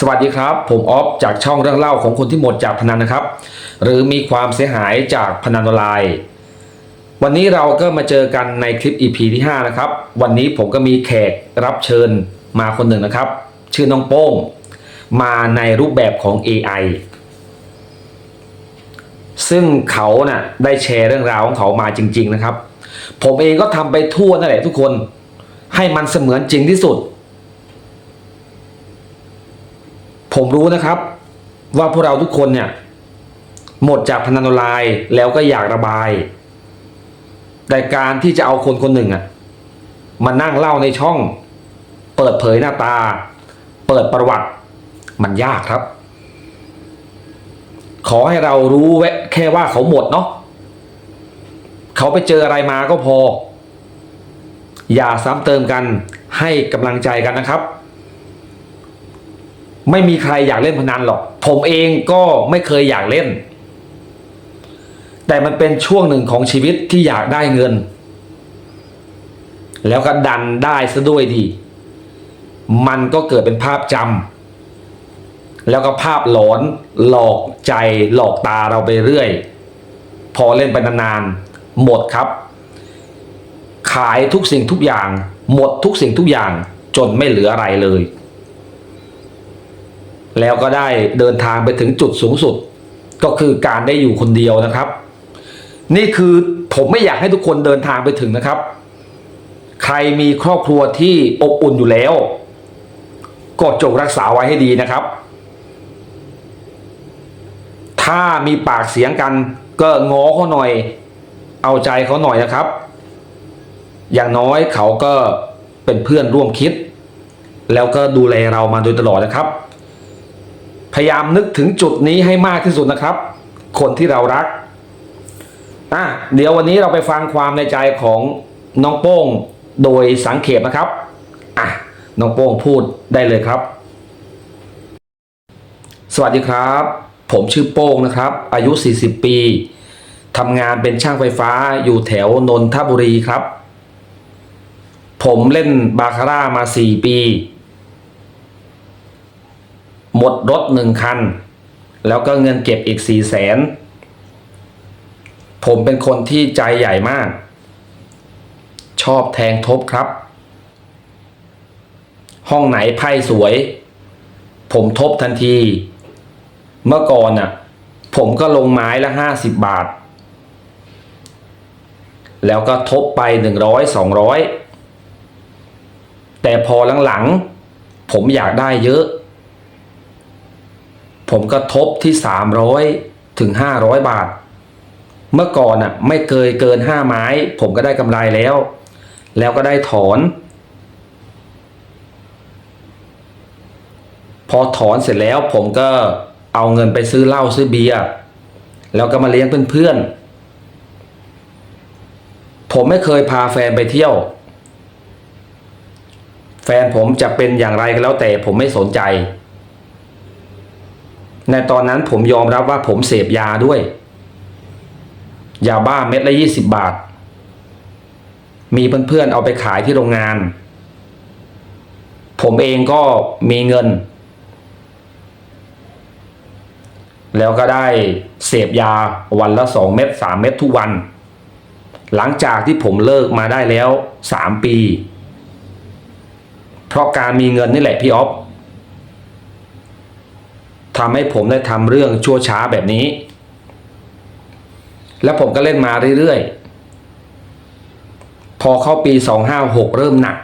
สวัสดีครับ ผมออฟจากช่องเรื่องเล่าของคนที่หมดจากพนันนะครับ หรือมีความเสียหายจากพนันออนไลน์ วันนี้เราก็มาเจอกันในคลิป EP ที่ 5 นะครับ วันนี้ผมก็มีแขกรับเชิญมาคนหนึ่งนะครับ ชื่อน้องโป้ง มาในรูปแบบของ AI ซึ่งเขาน่ะได้แชร์เรื่องราวของเขามาจริง ๆ นะครับ ผมเองก็ทำไปทั่วนั่นแหละทุกคน ให้มันเสมือนจริงที่สุด ผมรู้นะครับ ว่าพวกเราทุกคนเนี่ย หมดจากพนันออนไลน์แล้วก็อยากระบาย แต่การที่จะเอาคนคนหนึ่งอะมานั่งเล่าในช่อง เปิดเผยหน้าตา เปิดประวัติ มันยากครับ ขอให้เรารู้แวแค่ว่าเขาหมดเนาะเขาไปเจออะไรมาก็พอ อย่าซ้ำเติมกันให้กำลังใจกันนะครับ ไม่มีใครอยากเล่นพนันหรอก ผมเองก็ไม่เคยอยากเล่น แต่มันเป็นช่วงหนึ่งของชีวิตที่อยากได้เงิน แล้วก็ดันได้ซะด้วยดี มันก็เกิดเป็นภาพจำแล้วก็ภาพหลอนหลอกใจหลอกตาเราไปเรื่อย พอเล่นไปนานๆหมดครับ ขายทุกสิ่งทุกอย่าง หมดทุกสิ่งทุกอย่างจนไม่เหลืออะไรเลย แล้วก็ได้เดินทางไปถึงจุดสูงสุด ก็คือการได้อยู่คนเดียวนะครับ นี่คือผมไม่อยากให้ทุกคนเดินทางไปถึงนะครับ ใครมีครอบครัวที่อบอุ่นอยู่แล้ว ก็จงรักษาไว้ให้ดีนะครับ ถ้ามีปากเสียงกันก็ง้อเขาหน่อย เอาใจเขาหน่อยนะครับ อย่างน้อยเขาก็เป็นเพื่อนร่วมคิด แล้วก็ดูแลเรามาโดยตลอดนะครับ พยายามนึกถึงจุดนี้ให้มากที่สุดนะครับ คนที่เรารักอะเดี๋ยววันนี้เราไปฟังความในใจของน้องโป้งโดยสังเขปนะครับอะน้องโป้งพูดได้เลยครับ สวัสดีครับ ผมชื่อโป้งนะครับ อายุ 40 ปีทำงานเป็นช่างไฟฟ้าอยู่แถวนนทบุรีครับ ผมเล่นบาคาร่ามา 4 ปี หมดรถหนึ่งคัน แล้วก็เงินเก็บอีกสี่แสนผมเป็นคนที่ใจใหญ่มาก ชอบแทงทบครับ ห้องไหนไพ่สวย ผมทบทันที เมื่อก่อนน่ะ ผมก็ลงไม้ละห้าสิบบาท แล้วก็ทบไปหนึ่งร้อยสองร้อยแต่พอหลังๆ ผมอยากได้เยอะ ผมก็ทบที่ 300 ถึง 500 บาท เมื่อก่อนอะไม่เคยเกิน 5 ไม้ ผมก็ได้กำไรแล้ว แล้วก็ได้ถอน พอถอนเสร็จแล้วผมก็เอาเงินไปซื้อเหล้าซื้อเบียร์แล้วก็มาเลี้ยงเพื่อนๆ ผมไม่เคยพาแฟนไปเที่ยว แฟนผมจะเป็นอย่างไรก็แล้วแต่ผมไม่สนใจ ในตอนนั้นผมยอมรับว่าผมเสพยาด้วย ยาบ้าเม็ดละยี่สิบบาท มีเพื่อนๆเอาไปขายที่โรงงาน ผมเองก็มีเงิน แล้วก็ได้เสพยาวันละสองเม็ดสามเม็ดทุกวัน หลังจากที่ผมเลิกมาได้แล้วสามปี เพราะการมีเงินนี่แหละพี่อ๊อฟ ทำให้ผมได้ทำเรื่องชั่วช้าแบบนี้ แล้วผมก็เล่นมาเรื่อยๆ พอเข้าปี 256 เริ่มหนัก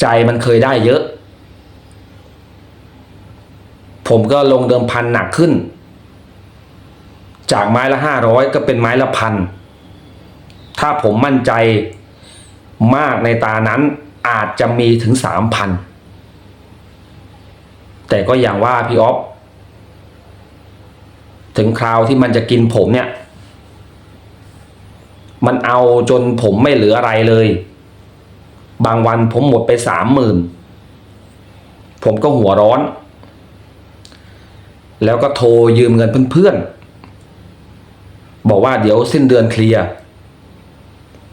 ใจมันเคยได้เยอะ ผมก็ลงเดิมพันหนักขึ้น จากไม้ละ 500 ก็เป็นไม้ละพันถ้าผมมั่นใจมากในตานั้นอาจจะมีถึง3,000 แต่ก็อย่างว่าพี่ออฟถึงคราวที่มันจะกินผมเนี่ย มันเอาจนผมไม่เหลืออะไรเลย บางวันผมหมดไปสามหมื่นผมก็หัวร้อน แล้วก็โทรยืมเงินเพื่อนๆ บอกว่าเดี๋ยวสิ้นเดือนเคลียร์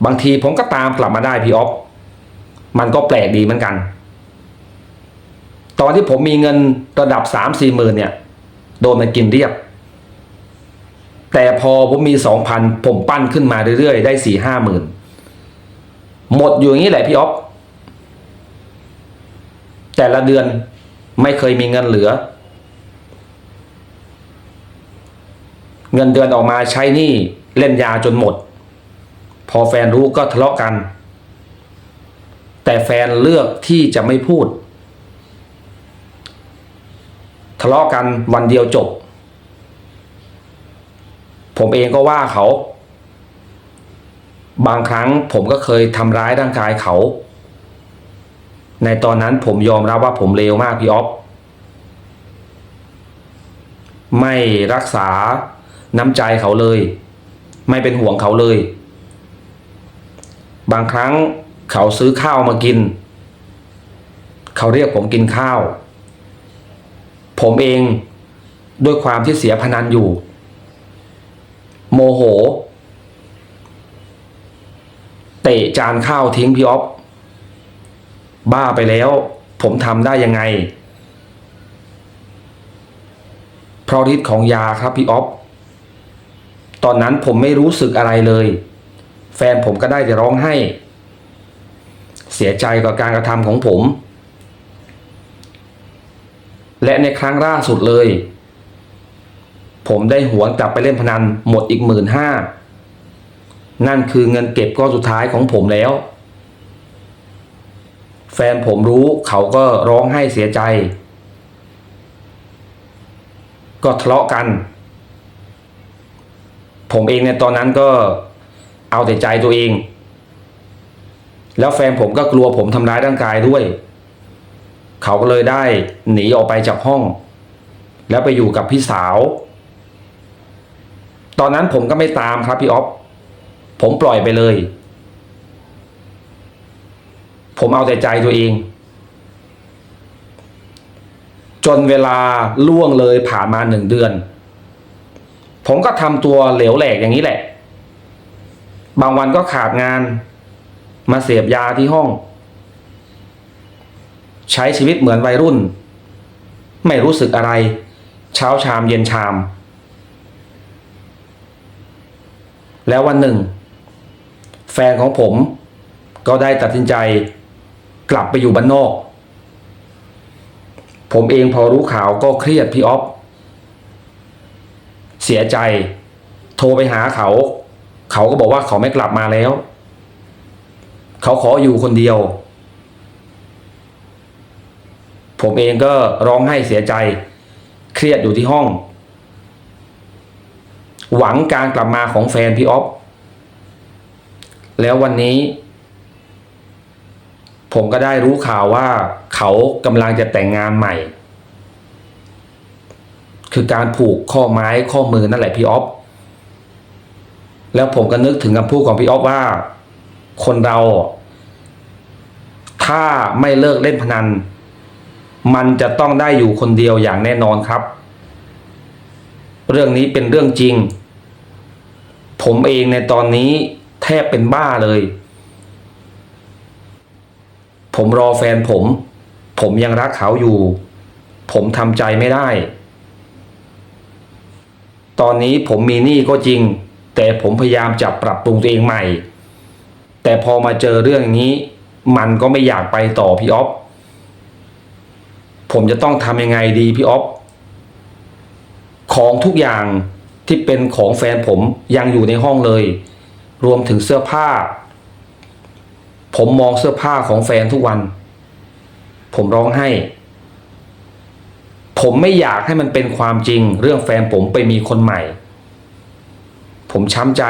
บางทีผมก็ตามกลับมาได้พี่ออฟ มันก็แปลกดีเหมือนกัน ตอนที่ผมมีเงินระดับสามสี่หมื่นเนี่ยโดนมันกินเรียบ แต่พอผมมีสองพันผมปั้นขึ้นมาเรื่อยๆ ได้สี่ห้าหมื่นหมดอยู่อย่างนี้แหละพี่อ๊อฟแต่ละเดือนไม่เคยมีเงินเหลือ เงินเดือนออกมาใช้หนี้เล่นยาจนหมด พอแฟนรู้ก็ทะเลาะกัน แต่แฟนเลือกที่จะไม่พูด ทะเลาะกันวันเดียวจบ ผมเองก็ว่าเขา บางครั้งผมก็เคยทำร้ายร่างกายเขา ในตอนนั้นผมยอมรับว่าผมเลวมากพี่อ๊อฟไม่รักษาน้ำใจเขาเลย ไม่เป็นห่วงเขาเลย บางครั้งเขาซื้อข้าวมากิน เขาเรียกผมกินข้าว ผมเองด้วยความที่เสียพนันอยู่ โมโห เตะจานข้าวทิ้งพี่อ๊อฟบ้าไปแล้ว ผมทำได้ยังไง เพราะฤทธิ์ของยาครับพี่อ๊อฟตอนนั้นผมไม่รู้สึกอะไรเลย แฟนผมก็ได้แต่ร้องไห้ เสียใจกับการกระทำของผม และในครั้งล่าสุดเลย ผมได้หวนกลับไปเล่นพนันหมดอีกหมื่นห้านั่นคือเงินเก็บก้อนสุดท้ายของผมแล้ว แฟนผมรู้เขาก็ร้องไห้เสียใจ ก็ทะเลาะกัน ผมเองในตอนนั้นก็เอาแต่ใจตัวเอง แล้วแฟนผมก็กลัวผมทำร้ายร่างกายด้วย เขาก็เลยได้หนีออกไปจากห้อง แล้วไปอยู่กับพี่สาว ตอนนั้นผมก็ไม่ตามครับพี่อ๊อฟผมปล่อยไปเลย ผมเอาแต่ใจตัวเอง จนเวลาล่วงเลยผ่านมาหนึ่งเดือน ผมก็ทำตัวเหลวแหลกอย่างนี้แหละ บางวันก็ขาดงาน มาเสพยาที่ห้อง ใช้ชีวิตเหมือนวัยรุ่น ไม่รู้สึกอะไร เช้าชามเย็นชาม แล้ววันหนึ่ง แฟนของผมก็ได้ตัดสินใจกลับไปอยู่บ้านนอก ผมเองพอรู้ข่าวก็เครียดพี่ออฟเสียใจ โทรไปหาเขา เขาก็บอกว่าเขาไม่กลับมาแล้ว เขาขออยู่คนเดียว ผมเองก็ร้องไห้เสียใจ เครียดอยู่ที่ห้อง หวังการกลับมาของแฟนพี่ออฟแล้ววันนี้ ผมก็ได้รู้ข่าวว่าเขากำลังจะแต่งงานใหม่ คือการผูกข้อไม้ข้อมือนั่นแหละพี่ออฟแล้วผมก็นึกถึงคำพูดของพี่ออฟว่า คนเรา ถ้าไม่เลิกเล่นพนัน มันจะต้องได้อยู่คนเดียวอย่างแน่นอนครับ เรื่องนี้เป็นเรื่องจริง ผมเองในตอนนี้แทบเป็นบ้าเลย ผมรอแฟนผม ผมยังรักเขาอยู่ ผมทำใจไม่ได้ ตอนนี้ผมมีหนี้ก็จริง แต่ผมพยายามจะปรับปรุงตัวเองใหม่ แต่พอมาเจอเรื่องนี้ มันก็ไม่อยากไปต่อพี่อ๊อฟ ผมจะต้องทำยังไงดีพี่อ๊อฟของทุกอย่างที่เป็นของแฟนผมยังอยู่ในห้องเลย รวมถึงเสื้อผ้า ผมมองเสื้อผ้าของแฟนทุกวัน ผมร้องไห้ ผมไม่อยากให้มันเป็นความจริง เรื่องแฟนผมไปมีคนใหม่ ผมช้ำใจ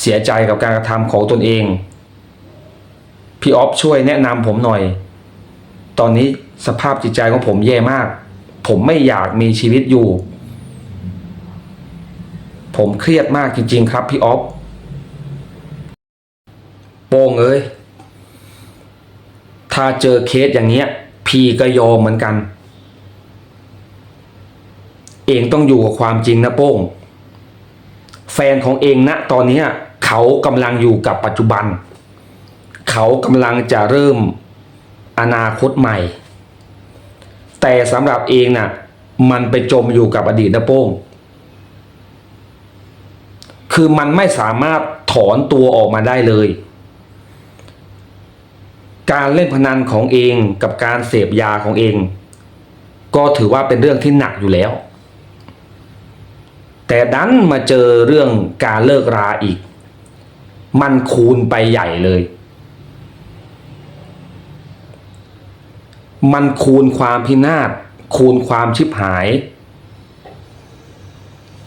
เสียใจกับการกระทำของตนเอง พี่ออฟช่วยแนะนำผมหน่อย ตอนนี้ สภาพจิตใจของผมแย่มาก ผมไม่อยากมีชีวิตอยู่ ผมเครียดมากจริง ๆ ครับพี่ออฟโป้งเอ้ยถ้าเจอเคสอย่างเงี้ย พี่ก็ยอมเหมือนกัน เองต้องอยู่กับความจริงนะโป้ง แฟนของเองนะตอนนี้เขากำลังอยู่กับปัจจุบัน เขากำลังจะเริ่มอนาคตใหม่ แต่สำหรับเองน่ะมันไปจมอยู่กับอดีตนะโป้ง คือมันไม่สามารถถอนตัวออกมาได้เลย การเล่นพนันของเองกับการเสพยาของเอง ก็ถือว่าเป็นเรื่องที่หนักอยู่แล้ว แต่ดันมาเจอเรื่องการเลิกราอีก มันคูณไปใหญ่เลย มันคูณความพินาศคูณความชิบหาย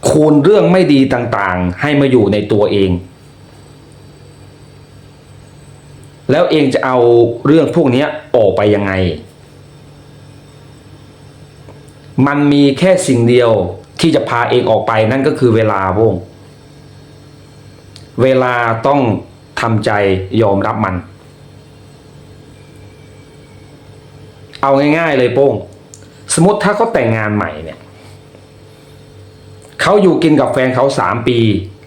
คูณเรื่องไม่ดีต่างๆ ให้มาอยู่ในตัวเอง แล้วเองจะเอาเรื่องพวกนี้ออกไปยังไง มันมีแค่สิ่งเดียวที่จะพาเองออกไปนั่นก็คือเวลาวงเวลาต้องทำใจยอมรับมัน เอาง่าย ๆ เลยโป้ง สมมติถ้าเขาแต่งงานใหม่เนี่ยเขาอยู่กินกับแฟนเขาสามปี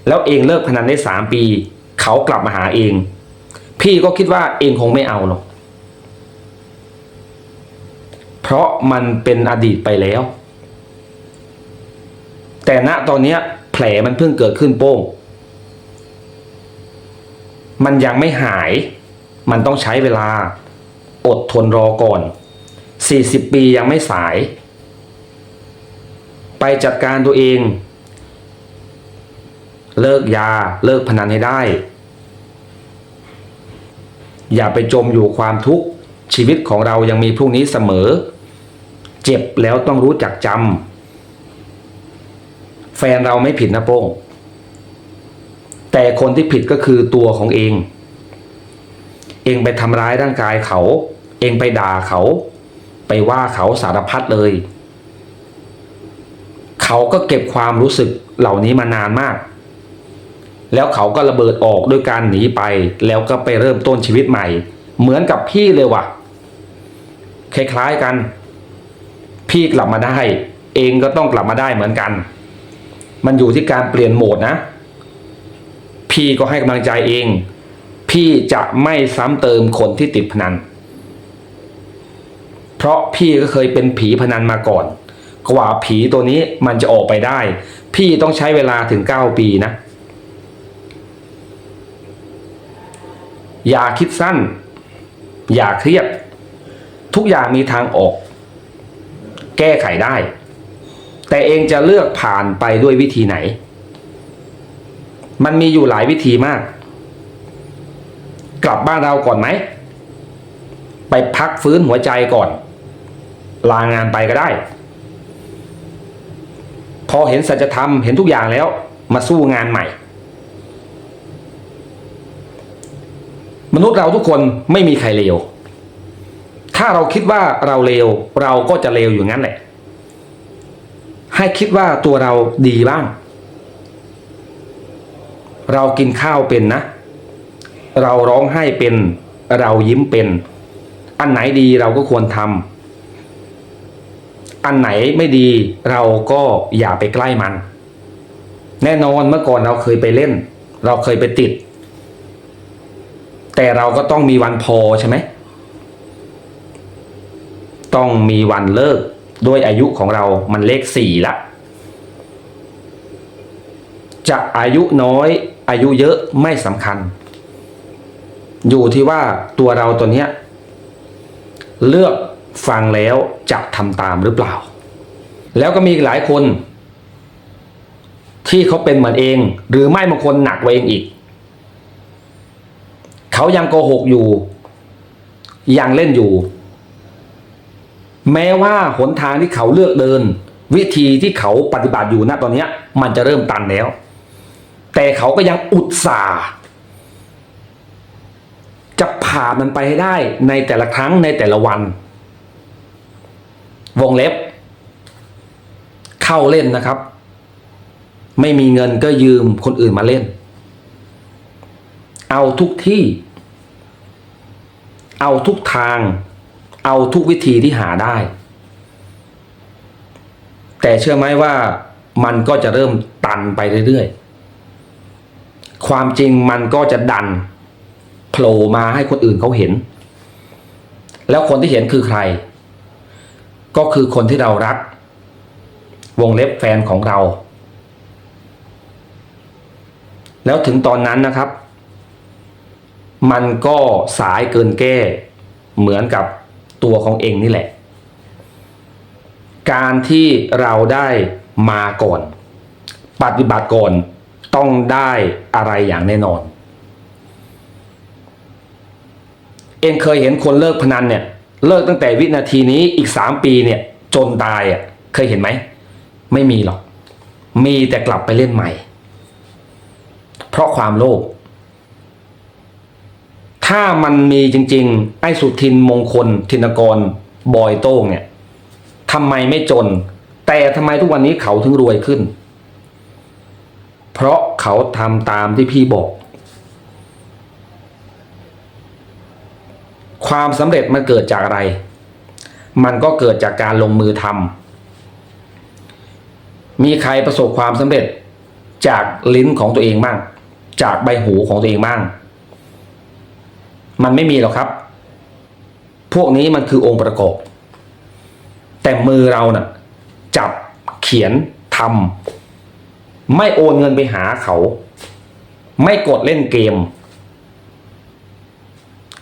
แล้วเองเลิกพนันได้สามปี เขากลับมาหาเอง พี่ก็คิดว่าเองคงไม่เอาหรอกเพราะมันเป็นอดีตไปแล้ว แต่ณตอนนี้แผลมันเพิ่งเกิดขึ้นโป้ง มันยังไม่หาย มันต้องใช้เวลา อดทนรอก่อน 40 ปียังไม่สาย ไปจัดการตัวเอง เลิกยาเลิกพนันให้ได้ อย่าไปจมอยู่ความทุกข์ ชีวิตของเรายังมีพรุ่งนี้เสมอ เจ็บแล้วต้องรู้จักจำแฟนเราไม่ผิดนะโป้งแต่คนที่ผิดก็คือตัวของเอง เองไปทำร้ายร่างกายเขา เองไปด่าเขา ไปว่าเขาสารพัดเลย เขาก็เก็บความรู้สึกเหล่านี้มานานมาก แล้วเขาก็ระเบิดออกด้วยการหนีไป แล้วก็ไปเริ่มต้นชีวิตใหม่ เหมือนกับพี่เลยว่ะ คล้ายๆกัน พี่กลับมาได้ เองก็ต้องกลับมาได้เหมือนกัน มันอยู่ที่การเปลี่ยนโหมดนะ พี่ก็ให้กำลังใจเอง พี่จะไม่ซ้ำเติมคนที่ติดพนัน เพราะพี่ก็เคยเป็นผีพนันมาก่อน กว่าผีตัวนี้มันจะออกไปได้ พี่ต้องใช้เวลาถึง 9 ปีนะ อย่าคิดสั้น อย่าเครียด ทุกอย่างมีทางออก แก้ไขได้ แต่เองจะเลือกผ่านไปด้วยวิธีไหน มันมีอยู่หลายวิธีมาก กลับบ้านเราก่อนไหมไปพักฟื้นหัวใจก่อน ลางานไปก็ได้ พอเห็นสัจธรรมเห็นทุกอย่างแล้ว มาสู้งานใหม่ มนุษย์เราทุกคนไม่มีใครเลวถ้าเราคิดว่าเราเลวเราก็จะเลวอยู่งั้นแหละ ให้คิดว่าตัวเราดีบ้าง เรากินข้าวเป็นนะ เราร้องไห้เป็น เรายิ้มเป็น อันไหนดีเราก็ควรทำ อันไหนไม่ดีเราก็อย่าไปใกล้มัน แน่นอนเมื่อก่อนเราเคยไปเล่น เราเคยไปติด แต่เราก็ต้องมีวันพอใช่ไหมต้องมีวันเลิกด้วยอายุของเรามันเลขสี่ละ จะอายุน้อยอายุเยอะไม่สำคัญ อยู่ที่ว่าตัวเราตัวเนี้ย เลือก ฟังแล้วจะทำตามหรือเปล่า แล้วก็มีหลายคน ที่เขาเป็นเหมือนเอง หรือไม่บางคนหนักกว่าเองอีก เขายังโกหกอยู่ ยังเล่นอยู่ แม้ว่าหนทางที่เขาเลือกเดิน วิธีที่เขาปฏิบัติอยู่ณตอนนี้มันจะเริ่มตันแล้ว แต่เขาก็ยังอุตส่าห์จะผ่านมันไปให้ได้ในแต่ละครั้งในแต่ละวัน วงเล็บ เข้าเล่นนะครับ ไม่มีเงินก็ยืมคนอื่นมาเล่น เอาทุกที่ เอาทุกทาง เอาทุกวิธีที่หาได้ แต่เชื่อไหมว่ามันก็จะเริ่มตันไปเรื่อยๆ ความจริงมันก็จะดันโผล่มาให้คนอื่นเขาเห็น แล้วคนที่เห็นคือใคร ก็คือคนที่เรารัก วงเล็บแฟนของเรา แล้วถึงตอนนั้นนะครับ มันก็สายเกินแก้ เหมือนกับตัวของเองนี่แหละ การที่เราได้มาก่อน ปฏิบัติก่อนต้องได้อะไรอย่างแน่นอน เองเคยเห็นคนเลิกพนันเนี่ย เลิกตั้งแต่วินาทีนี้อีกสามปีเนี่ย จนตายอะเคยเห็นไหม ไม่มีหรอก มีแต่กลับไปเล่นใหม่ เพราะความโลภถ้ามันมีจริง ๆ ไอ้สุทินมงคล ธินกร บอยโต้งเนี่ยทำไมไม่จน แต่ทำไมทุกวันนี้เขาถึงรวยขึ้น เพราะเขาทำตามที่พี่บอก ความสำเร็จมันเกิดจากอะไร มันก็เกิดจากการลงมือทำมีใครประสบความสำเร็จจากลิ้นของตัวเองบ้าง จากใบหูของตัวเองบ้าง มันไม่มีหรอกครับ พวกนี้มันคือองค์ประกอบ แต่มือเราน่ะ จับเขียนทำไม่โอนเงินไปหาเขา ไม่กดเล่นเกม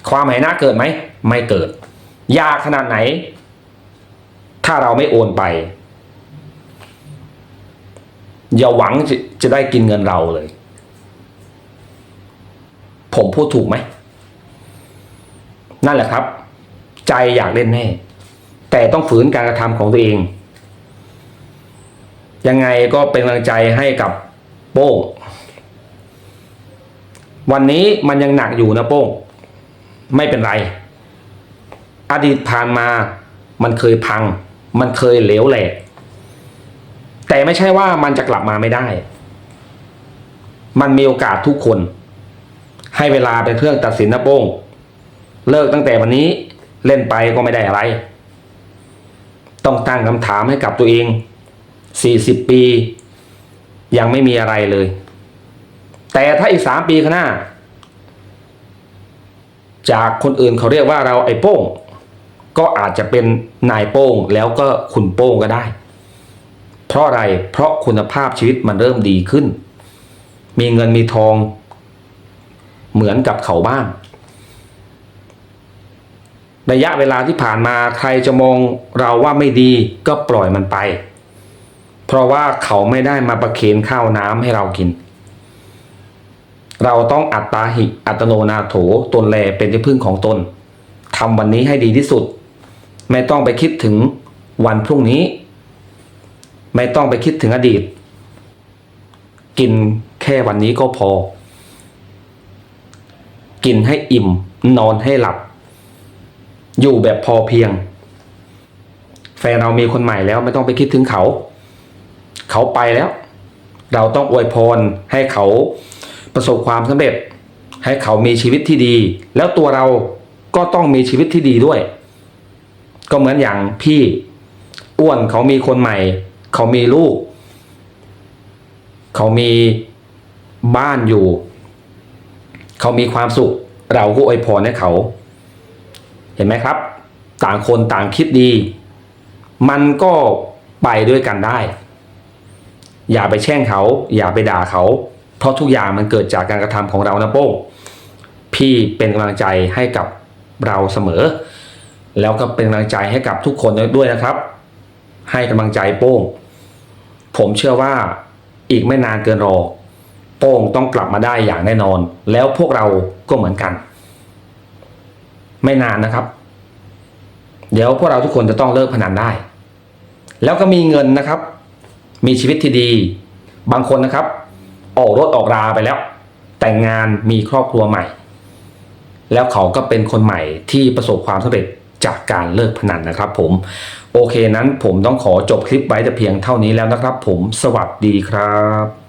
ความหายนะเกิดไหม ไม่เกิด ยากขนาดไหน ถ้าเราไม่โอนไป อย่าหวังจะจะได้กินเงินเราเลย ผมพูดถูกไหม นั่นแหละครับ ใจอยากเล่นแน่ แต่ต้องฝืนการกระทำของตัวเอง ยังไงก็เป็นกำลังใจให้กับโป้งวันนี้มันยังหนักอยู่นะโป้ง ไม่เป็นไร อดีตผ่านมา มันเคยพัง มันเคยเหลวแหลก แต่ไม่ใช่ว่ามันจะกลับมาไม่ได้ มันมีโอกาสทุกคน ให้เวลาเป็นเครื่องตัดสินนะโป้ง เลิกตั้งแต่วันนี้เล่นไปก็ไม่ได้อะไร ต้องตั้งคำถามให้กับตัวเอง 40 ปี ยังไม่มีอะไรเลย แต่ถ้าอีก 3 ปีข้างหน้า จากคนอื่นเขาเรียกว่าเราไอ้โป้ง ก็อาจจะเป็นนายโป้งแล้วก็คุณโป้งก็ได้ เพราะอะไรเพราะคุณภาพชีวิตมันเริ่มดีขึ้น มีเงินมีทอง เหมือนกับเขาบ้างระยะเวลาที่ผ่านมาใครจะมองเราว่าไม่ดีก็ปล่อยมันไป เพราะว่าเขาไม่ได้มาประเคนข้าวน้ำให้เรากิน เราต้องอัตตาหิอัตโนนาโถตนแลเป็นที่พึ่งของตนทำวันนี้ให้ดีที่สุด ไม่ต้องไปคิดถึงวันพรุ่งนี้ ไม่ต้องไปคิดถึงอดีต กินแค่วันนี้ก็พอ กินให้อิ่ม นอนให้หลับ อยู่แบบพอเพียง แฟนเรามีคนใหม่แล้วไม่ต้องไปคิดถึงเขา เขาไปแล้ว เราต้องอวยพรให้เขา ประสบความสำเร็จ ให้เขามีชีวิตที่ดี แล้วตัวเราก็ต้องมีชีวิตที่ดีด้วย ก็เหมือนอย่างพี่อ้วนเขามีคนใหม่ เขามีลูก เขามีบ้านอยู่ เขามีความสุข เราก็อวยพรให้เขา เห็นไหมครับ ต่างคนต่างคิดดี มันก็ไปด้วยกันได้ อย่าไปแช่งเขา อย่าไปด่าเขา เพราะทุกอย่างมันเกิดจากการกระทำของเรานะโป้งพี่เป็นกำลังใจให้กับเราเสมอ แล้วก็เป็นกำลังใจให้กับทุกคนด้วยนะครับ ให้กำลังใจโป้ง ผมเชื่อว่าอีกไม่นานเกินรอ โป้งต้องกลับมาได้อย่างแน่นอน แล้วพวกเราก็เหมือนกัน ไม่นานนะครับ เดี๋ยวพวกเราทุกคนจะต้องเลิกพนันได้ แล้วก็มีเงินนะครับ มีชีวิตที่ดี บางคนนะครับ ออกรถออกราไปแล้ว แต่งงานมีครอบครัวใหม่ แล้วเขาก็เป็นคนใหม่ที่ประสบความสำเร็จจากการเลิกพนันนะครับผม โอเคนั้นผมต้องขอจบคลิปไว้แต่เพียงเท่านี้แล้วนะครับผมสวัสดีครับ